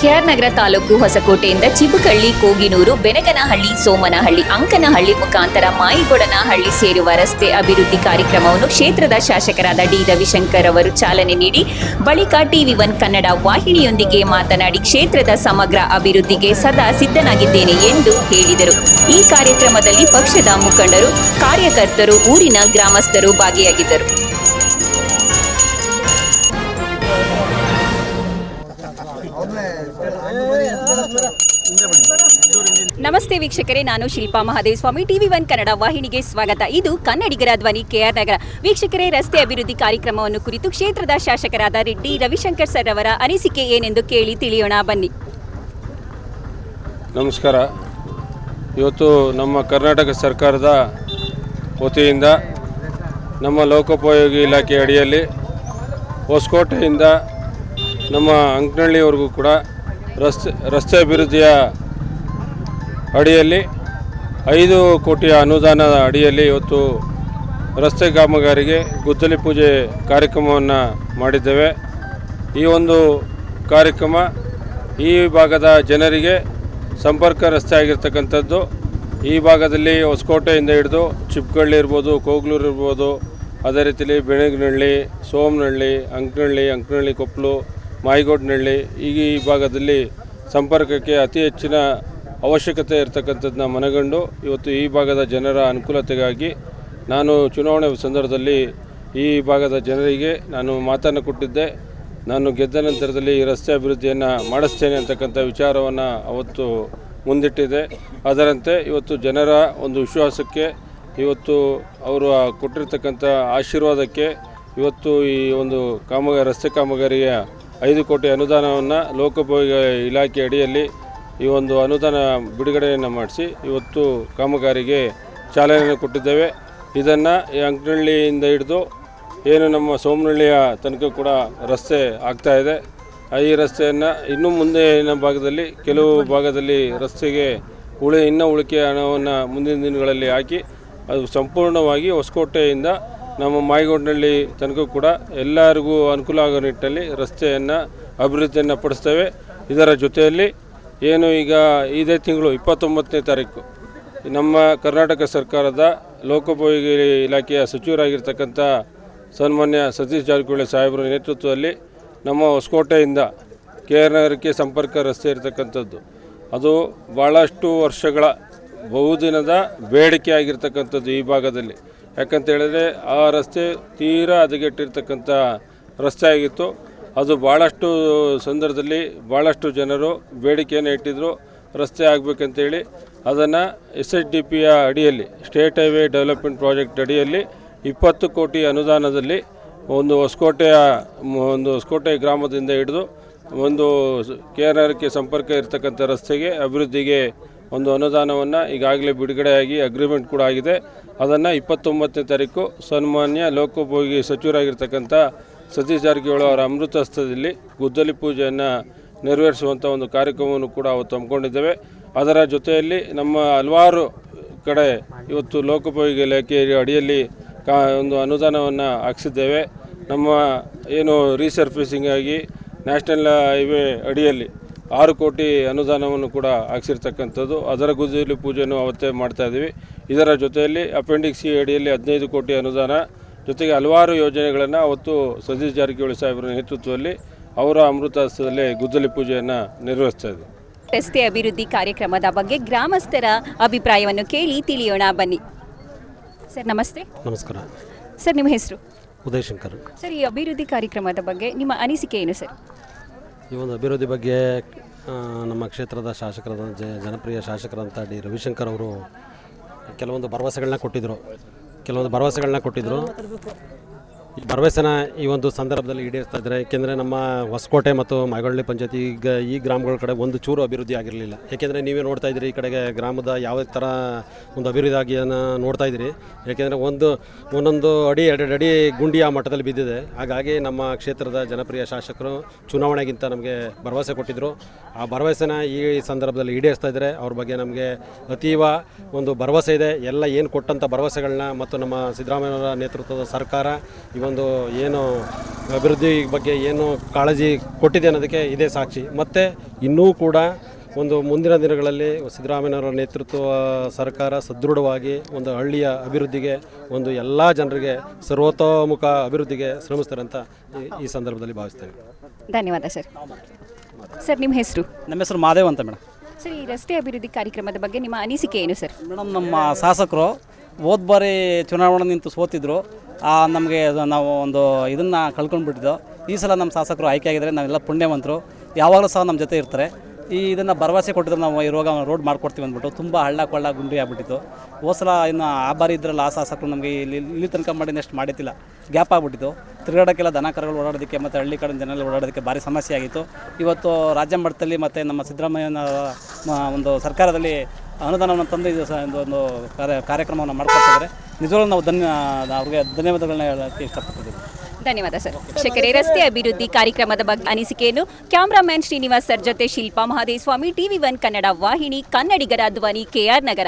K R Nagar taluk ಹೊಸಕೋಟೆಯಿಂದ ಚಿಬುಕಳ್ಳಿ ಕೋಗಿನೂರು ಬೆನಗನಹಳ್ಳಿ ಸೋಮನಹಳ್ಳಿ, ಅಂಕನಹಳ್ಳಿ ಮುಖಾಂತರ ಮಾಯಿಗೊಡನಹಳ್ಳಿ ಸೇರುವ ರಸ್ತೆ ಅಭಿವೃದ್ಧಿ ಕಾರ್ಯಕ್ರಮವನ್ನು ಕ್ಷೇತ್ರದ ಶಾಸಕರಾದ ಡಿ. ರವಿಶಂಕರ್ ಅವರು ಚಾಲನೆ ನೀಡಿ, ಬಳಿಕ ಟಿವಿ ಒನ್ ಕನ್ನಡ ವಾಹಿನಿಯೊಂದಿಗೆ ಮಾತನಾಡಿ ಕ್ಷೇತ್ರದ ಸಮಗ್ರ ಅಭಿವೃದ್ಧಿಗೆ ಸದಾ ಸಿದ್ಧನಾಗಿದ್ದೇನೆ ಎಂದು ಹೇಳಿದರು. ಈ ಕಾರ್ಯಕ್ರಮದಲ್ಲಿ ಪಕ್ಷದ ಮುಖಂಡರು, ಕಾರ್ಯಕರ್ತರು, ಊರಿನ ಗ್ರಾಮಸ್ಥರು ಭಾಗಿಯಾಗಿದ್ದರು. ನಮಸ್ತೆ ವೀಕ್ಷಕರೇ, ನಾನು Shilpa Mahadevaswamy TV one Kannada ವಾಹಿನಿಗೆ ಸ್ವಾಗತ. ಇದು ಕನ್ನಡಿಗರ ಧ್ವನಿ ಕೆಆರ್ ನಗರ ವೀಕ್ಷಕರೇ, ರಸ್ತೆ ಅಭಿವೃದ್ಧಿ ಕಾರ್ಯಕ್ರಮವನ್ನು ಕುರಿತು ಕ್ಷೇತ್ರದ ಶಾಸಕರಾದ ರೆಡ್ಡಿ ರವಿಶಂಕರ್ ಸರ್ ಅವರ ಅನಿಸಿಕೆ ಏನೆಂದು ಕೇಳಿ ತಿಳಿಯೋಣ. ಬನ್ನಿ. ನಮಸ್ಕಾರ. ಇವತ್ತು ನಮ್ಮ ಕರ್ನಾಟಕ ಸರ್ಕಾರದ ವತಿಯಿಂದ ನಮ್ಮ ಲೋಕೋಪಯೋಗಿ ಇಲಾಖೆ ಅಡಿಯಲ್ಲಿ ಹೊಸಕೋಟೆಯಿಂದ ನಮ್ಮ ಅಂಕನಹಳ್ಳಿವರೆಗೂ ಕೂಡ ರಸ್ತೆ ರಸ್ತೆ ಅಭಿವೃದ್ಧಿಯ ಅಡಿಯಲ್ಲಿ ಐದು ಕೋಟಿಯ ಅನುದಾನದ ಅಡಿಯಲ್ಲಿ ಇವತ್ತು ರಸ್ತೆ ಕಾಮಗಾರಿಗೆ ಗುದ್ದಲಿ ಪೂಜೆ ಕಾರ್ಯಕ್ರಮವನ್ನು ಮಾಡಿದ್ದೇವೆ. ಈ ಒಂದು ಕಾರ್ಯಕ್ರಮ ಈ ಭಾಗದ ಜನರಿಗೆ ಸಂಪರ್ಕ ರಸ್ತೆ ಆಗಿರ್ತಕ್ಕಂಥದ್ದು. ಈ ಭಾಗದಲ್ಲಿ ಹೊಸಕೋಟೆಯಿಂದ ಹಿಡಿದು ಚಿಪ್ಕಳ್ಳಿ ಇರ್ಬೋದು, ಕೋಗ್ಲೂರು ಇರ್ಬೋದು, ಅದೇ ರೀತಿಯಲ್ಲಿ ಬೆಣಗನಹಳ್ಳಿ, ಸೋಮನಹಳ್ಳಿ, ಅಂಕನಹಳ್ಳಿ ಅಂಕನಹಳ್ಳಿ ಕೊಪ್ಪಲು ಮಾಯಿಗೋಡ್ನಹಳ್ಳಿ ಈಗ ಈ ಭಾಗದಲ್ಲಿ ಸಂಪರ್ಕಕ್ಕೆ ಅತಿ ಹೆಚ್ಚಿನ ಅವಶ್ಯಕತೆ ಇರತಕ್ಕಂಥದ್ದನ್ನ ಮನಗಂಡು ಇವತ್ತು ಈ ಭಾಗದ ಜನರ ಅನುಕೂಲತೆಗಾಗಿ ನಾನು ಚುನಾವಣೆ ಸಂದರ್ಭದಲ್ಲಿ ಈ ಭಾಗದ ಜನರಿಗೆ ನಾನು ಮಾತನ್ನು ಕೊಟ್ಟಿದ್ದೆ. ನಾನು ಗೆದ್ದ ನಂತರದಲ್ಲಿ ಈ ರಸ್ತೆ ಅಭಿವೃದ್ಧಿಯನ್ನು ಮಾಡಿಸ್ತೇನೆ ಅಂತಕ್ಕಂಥ ವಿಚಾರವನ್ನು ಅವತ್ತು ಮುಂದಿಟ್ಟಿದೆ. ಅದರಂತೆ ಇವತ್ತು ಜನರ ಒಂದು ವಿಶ್ವಾಸಕ್ಕೆ, ಇವತ್ತು ಅವರು ಕೊಟ್ಟಿರ್ತಕ್ಕಂಥ ಆಶೀರ್ವಾದಕ್ಕೆ, ಇವತ್ತು ಈ ಒಂದು ಕಾಮಗಾರಿ, ರಸ್ತೆ ಕಾಮಗಾರಿಯ ಐದು ಕೋಟಿ ಅನುದಾನವನ್ನು ಲೋಕೋಪಯೋಗಿ ಇಲಾಖೆ ಅಡಿಯಲ್ಲಿ ಈ ಒಂದು ಅನುದಾನ ಬಿಡುಗಡೆಯನ್ನು ಮಾಡಿಸಿ ಇವತ್ತು ಕಾಮಗಾರಿಗೆ ಚಾಲನೆಯನ್ನು ಕೊಟ್ಟಿದ್ದೇವೆ. ಇದನ್ನು ಅಂಕನಹಳ್ಳಿಯಿಂದ ಹಿಡಿದು ಏನು ನಮ್ಮ ಸೋಮನಹಳ್ಳಿಯ ತನಕ ಕೂಡ ರಸ್ತೆ ಆಗ್ತಾ ಇದೆ. ಈ ರಸ್ತೆಯನ್ನು ಇನ್ನೂ ಮುಂದಿನ ಭಾಗದಲ್ಲಿ ಕೆಲವು ಭಾಗದಲ್ಲಿ ರಸ್ತೆಗೆ ಉಳಿ, ಇನ್ನೂ ಉಳಿಕೆ ಹಣವನ್ನು ಮುಂದಿನ ದಿನಗಳಲ್ಲಿ ಹಾಕಿ ಅದು ಸಂಪೂರ್ಣವಾಗಿ ಹೊಸಕೋಟೆಯಿಂದ ನಮ್ಮ ಮಾಯಗೊಂಡಳ್ಳಿ ತನಕ ಕೂಡ ಎಲ್ಲರಿಗೂ ಅನುಕೂಲ ಆಗೋ ನಿಟ್ಟಲ್ಲಿ ರಸ್ತೆಯನ್ನು, ಅಭಿವೃದ್ಧಿಯನ್ನು ಪಡಿಸ್ತೇವೆ. ಇದರ ಜೊತೆಯಲ್ಲಿ ಏನು ಈಗ ಇದೇ ತಿಂಗಳು ಇಪ್ಪತ್ತೊಂಬತ್ತನೇ ತಾರೀಕು, ನಮ್ಮ ಕರ್ನಾಟಕ ಸರ್ಕಾರದ ಲೋಕೋಪಯೋಗಿ ಇಲಾಖೆಯ ಸಚಿವರಾಗಿರ್ತಕ್ಕಂಥ ಸನ್ಮಾನ್ಯ ಸತೀಶ್ ಜಾರಕಿಹೊಳಿ ಸಾಹೇಬರ ನೇತೃತ್ವದಲ್ಲಿ ನಮ್ಮ ಹೊಸಕೋಟೆಯಿಂದ ಕೆ ಆರ್ ನಗರಕ್ಕೆ ಸಂಪರ್ಕ ರಸ್ತೆ ಇರತಕ್ಕಂಥದ್ದು. ಅದು ಭಾಳಷ್ಟು ವರ್ಷಗಳ ಬಹುದಿನದ ಬೇಡಿಕೆ ಆಗಿರ್ತಕ್ಕಂಥದ್ದು ಈ ಭಾಗದಲ್ಲಿ. ಯಾಕಂತ ಹೇಳಿದ್ರೆ ಆ ರಸ್ತೆ ತೀರಾ ಹದಗೆಟ್ಟಿರ್ತಕ್ಕಂಥ ರಸ್ತೆ ಆಗಿತ್ತು. ಅದು ಭಾಳಷ್ಟು ಸಂದರ್ಭದಲ್ಲಿ ಭಾಳಷ್ಟು ಜನರು ಬೇಡಿಕೆಯನ್ನು ಇಟ್ಟಿದ್ದರು ರಸ್ತೆ ಆಗಬೇಕಂತೇಳಿ ಅದನ್ನು ಎಸ್ ಎಚ್ ಡಿ ಪಿಯ ಅಡಿಯಲ್ಲಿ, ಸ್ಟೇಟ್ ಹೈವೇ ಡೆವಲಪ್ಮೆಂಟ್ ಪ್ರಾಜೆಕ್ಟ್ ಅಡಿಯಲ್ಲಿ ಇಪ್ಪತ್ತು ಕೋಟಿ ಅನುದಾನದಲ್ಲಿ ಒಂದು ಹೊಸಕೋಟೆಯ, ಒಂದು ಹೊಸಕೋಟೆ ಗ್ರಾಮದಿಂದ ಹಿಡಿದು ಒಂದು ಕೆ ಆರ್ ಸಂಪರ್ಕ ಇರತಕ್ಕಂಥ ರಸ್ತೆಗೆ, ಅಭಿವೃದ್ಧಿಗೆ ಒಂದು ಅನುದಾನವನ್ನು ಈಗಾಗಲೇ ಬಿಡುಗಡೆಯಾಗಿ ಅಗ್ರಿಮೆಂಟ್ ಕೂಡ ಆಗಿದೆ. ಅದನ್ನು ಇಪ್ಪತ್ತೊಂಬತ್ತನೇ ತಾರೀಕು ಸನ್ಮಾನ್ಯ ಲೋಕೋಪಯೋಗಿ ಸಚಿವರಾಗಿರ್ತಕ್ಕಂಥ ಸತೀಶ್ ಜಾರಕಿಹೊಳಿ ಅವರ ಅಮೃತಸ್ಥದಲ್ಲಿ ಗುದ್ದಲಿ ಪೂಜೆಯನ್ನು ನೆರವೇರಿಸುವಂಥ ಒಂದು ಕಾರ್ಯಕ್ರಮವನ್ನು ಕೂಡ ಅವತ್ತು ಹಮ್ಮಿಕೊಂಡಿದ್ದೇವೆ. ಅದರ ಜೊತೆಯಲ್ಲಿ ನಮ್ಮ ಹಲವಾರು ಕಡೆ ಇವತ್ತು ಲೋಕೋಪಯೋಗಿ ಇಲಾಖೆ ಅಡಿಯಲ್ಲಿ ಕಾ ಒಂದು ಅನುದಾನವನ್ನು ಹಾಕ್ಸಿದ್ದೇವೆ. ನಮ್ಮ ಏನು ರೀಸರ್ಫೇಸಿಂಗ್ ಆಗಿ ನ್ಯಾಷನಲ್ ಹೈವೇ ಅಡಿಯಲ್ಲಿ ಆರು ಕೋಟಿ ಅನುದಾನವನ್ನು ಕೂಡ ಹಾಕ್ಸಿರ್ತಕ್ಕಂಥದ್ದು. ಅದರ ಗುದ್ದಲಿ ಪೂಜೆಯನ್ನು ಅವತ್ತೇ ಮಾಡ್ತಾ ಇದ್ದೀವಿ. ಇದರ ಜೊತೆಯಲ್ಲಿ ಅಪೆಂಡಿಕ್ಸ್ ಸಿ ಅಡಿಯಲ್ಲಿ ಹದಿನೈದು ಕೋಟಿ ಅನುದಾನ. ಜೊತೆಗೆ ಹಲವಾರು ಯೋಜನೆಗಳನ್ನು ಅವತ್ತು ಸತೀಶ್ ಜಾರಕಿಹೊಳಿ ಸಾಹೇಬರ ನೇತೃತ್ವದಲ್ಲಿ ಅವರ ಅಮೃತ ಹಸ್ತದಲ್ಲೇ ಗುದ್ದಲಿ ಪೂಜೆಯನ್ನು ನಿರ್ವಹಿಸ್ತಾ ಇದ್ದೀವಿ ರಸ್ತೆ ಅಭಿವೃದ್ಧಿ ಕಾರ್ಯಕ್ರಮದ ಬಗ್ಗೆ ಗ್ರಾಮಸ್ಥರ ಅಭಿಪ್ರಾಯವನ್ನು ಕೇಳಿ ತಿಳಿಯೋಣ ಬನ್ನಿ. ಸರ್ ನಮಸ್ತೆ. ನಮಸ್ಕಾರ. ಸರ್ ನಿಮ್ಮ ಹೆಸರು? ಉದಯ್ ಶಂಕರ್ ಸರ್ ಈ ಅಭಿವೃದ್ಧಿ ಕಾರ್ಯಕ್ರಮದ ಬಗ್ಗೆ ನಿಮ್ಮ ಅನಿಸಿಕೆ ಏನು ಸರ್? ಈ ಒಂದು ಅಭಿವೃದ್ಧಿ ಬಗ್ಗೆ ನಮ್ಮ ಕ್ಷೇತ್ರದ ಶಾಸಕರಾದ ಜ, ಜನಪ್ರಿಯ ಶಾಸಕರಂತ ಡಿ. ರವಿಶಂಕರ್ ಅವರು ಕೆಲವೊಂದು ಭರವಸೆಗಳನ್ನ ಕೊಟ್ಟಿದ್ದರು. ಕೆಲವೊಂದು ಭರವಸೆಗಳನ್ನ ಕೊಟ್ಟಿದ್ದರು. ಈ ಭರವಸೆನ ಈ ಒಂದು ಸಂದರ್ಭದಲ್ಲಿ ಈಡೇರಿಸ್ತಾ ಇದ್ದಾರೆ. ಏಕೆಂದರೆ ನಮ್ಮ ಹೊಸಕೋಟೆ ಮತ್ತು ಮಾಗಳ್ಳಿ ಪಂಚಾಯತಿ ಈಗ ಈ ಗ್ರಾಮಗಳ ಕಡೆ ಒಂದು ಚೂರು ಅಭಿವೃದ್ಧಿ ಆಗಿರಲಿಲ್ಲ. ಏಕೆಂದರೆ ನೀವೇ ನೋಡ್ತಾ ಇದ್ದೀರಿ ಈ ಕಡೆಗೆ ಗ್ರಾಮದ ಯಾವ ಥರ ಒಂದು ಅಭಿವೃದ್ಧಿ ಆಗಿಯನ್ನು ನೋಡ್ತಾ ಇದ್ದೀರಿ. ಏಕೆಂದರೆ ಒಂದು, ಒಂದೊಂದು ಅಡಿ ಎರಡೆರಡು ಅಡಿ ಗುಂಡಿ ಆ ಮಟ್ಟದಲ್ಲಿ ಬಿದ್ದಿದೆ. ಹಾಗಾಗಿ ನಮ್ಮ ಕ್ಷೇತ್ರದ ಜನಪ್ರಿಯ ಶಾಸಕರು ಚುನಾವಣೆಗಿಂತ ನಮಗೆ ಭರವಸೆ ಕೊಟ್ಟಿದ್ದರು ಆ ಭರವಸೆನ ಈ ಸಂದರ್ಭದಲ್ಲಿ ಈಡೇರಿಸ್ತಾ ಇದ್ದಾರೆ. ಅವ್ರ ಬಗ್ಗೆ ನಮಗೆ ಅತೀವ ಒಂದು ಭರವಸೆ ಇದೆ. ಎಲ್ಲ ಏನು ಕೊಟ್ಟಂಥ ಭರವಸೆಗಳನ್ನ ಮತ್ತು ನಮ್ಮ ಸಿದ್ದರಾಮಯ್ಯವರ ನೇತೃತ್ವದ ಸರ್ಕಾರ ಒಂದು ಏನು ಅಭಿವೃದ್ಧಿ ಬಗ್ಗೆ ಏನು ಕಾಳಜಿ ಕೊಟ್ಟಿದೆ ಅನ್ನೋದಕ್ಕೆ ಇದೇ ಸಾಕ್ಷಿ. ಮತ್ತು ಇನ್ನೂ ಕೂಡ ಒಂದು ಮುಂದಿನ ದಿನಗಳಲ್ಲಿ ಸಿದ್ದರಾಮಯ್ಯನವರ ನೇತೃತ್ವ ಸರ್ಕಾರ ಸದೃಢವಾಗಿ ಒಂದು ಹಳ್ಳಿಯ ಅಭಿವೃದ್ಧಿಗೆ ಒಂದು ಎಲ್ಲ ಜನರಿಗೆ ಸರ್ವತೋಮುಖ ಅಭಿವೃದ್ಧಿಗೆ ಶ್ರಮಿಸ್ತಾರೆ ಅಂತ ಈ- ಈ ಸಂದರ್ಭದಲ್ಲಿ ಭಾವಿಸ್ತೇನೆ. ಧನ್ಯವಾದ ಸರ್. ಸರ್ ನಿಮ್ಮ ಹೆಸರು? ನಮ್ಮ ಹೆಸರು ಮಾದೇವ್ ಅಂತ ಮೇಡಮ್. ಸರ್ ಈ ರಸ್ತೆ ಅಭಿವೃದ್ಧಿ ಕಾರ್ಯಕ್ರಮದ ಬಗ್ಗೆ ನಿಮ್ಮ ಅನಿಸಿಕೆ ಏನು ಸರ್? ಮೇಡಮ್ ನಮ್ಮ ಶಾಸಕರು ಹೋದ ಬಾರಿ ಚುನಾವಣೆ ನಿಂತು ಸೋತಿದ್ರು. ಆ, ನಮಗೆ ನಾವು ಒಂದು ಇದನ್ನು ಕಳ್ಕೊಂಡ್ಬಿಟ್ಟಿದ್ದು. ಈ ಸಲ ನಮ್ಮ ಶಾಸಕರು ಆಯ್ಕೆ ಆಗಿದ್ದಾರೆ, ನಾವೆಲ್ಲ ಪುಣ್ಯವಂತರು. ಯಾವಾಗಲೂ ಸಹ ನಮ್ಮ ಜೊತೆ ಇರ್ತಾರೆ. ಈ ಇದನ್ನು ಭರವಸೆ ಕೊಟ್ಟಿದ್ರು ನಾವು ಈ ರೋಗ ರೋಡ್ ಮಾಡ್ಕೊಡ್ತೀವಿ ಅಂದ್ಬಿಟ್ಟು ತುಂಬ ಹಳ್ಳ ಕೊಳ್ಳ ಗುಂಡಿ ಆಗ್ಬಿಟ್ಟಿತ್ತು. ಹೋದ ಸಲ ಇನ್ನು ಆ ಬಾರಿ ಇದ್ರಲ್ಲ ಆ ಶಾಸಕರು ನಮಗೆ ಇಲ್ಲಿ ಇಲ್ಲಿ ತನಕ ಮಾಡಿ ನೆಕ್ಸ್ಟ್ ಮಾಡಿದ್ದಿಲ್ಲ ಗ್ಯಾಪ್ ಆಗ್ಬಿಟ್ಟಿತ್ತು. ತಿರುಗಾಡೋಕ್ಕೆಲ್ಲ ದನ ಕರುಗಳು ಓಡಾಡೋದಕ್ಕೆ ಮತ್ತು ಹಳ್ಳಿ ಕಡೆ ಜನರಲ್ಲಿ ಓಡಾಡೋದಕ್ಕೆ ಭಾರಿ ಸಮಸ್ಯೆ ಆಗಿತ್ತು. ಇವತ್ತು ರಾಜ್ಯ ಮಟ್ಟದಲ್ಲಿ ಮತ್ತು ನಮ್ಮ ಸಿದ್ದರಾಮಯ್ಯನ ಒಂದು ಸರ್ಕಾರದಲ್ಲಿ ಅನುದಾನವನ್ನು ತಂದು ಇದು ಸ- ಒಂದು ಒಂದು ಕಾರ್ಯ ಕಾರ್ಯಕ್ರಮವನ್ನು ಮಾಡ್ಕೊಡ್ತಿದ್ದಾರೆ. ನಿಜವಾಗ್ಲೂ ನಾವು ಧನ್ಯ, ಅವ್ರಿಗೆ ಧನ್ಯವಾದಗಳನ್ನ ಹೇಳೋಕ್ಕೆ ಇಷ್ಟಪಡ್ತಿದ್ದೀವಿ. ಧನ್ಯವಾದ ಸರ್. ಶಿಕ್ಷಕರೇ ರಸ್ತೆ ಅಭಿವೃದ್ಧಿ ಕಾರ್ಯಕ್ರಮದ ಬಗ್ಗೆ ಅನಿಸಿಕೆಯನ್ನು ಕ್ಯಾಮ್ರಾಮ್ಯಾನ್ ಶ್ರೀನಿವಾಸ್ ಸರ್ ಜೊತೆ ಶಿಲ್ಪಾ ಮಹಾದೇಸ್ವಾಮಿ, ಟಿವಿ ಒನ್ ಕನ್ನಡ ವಾಹಿನಿ ಕನ್ನಡಿಗರ ಧ್ವನಿ ಕೆಆರ್ ನಗರ.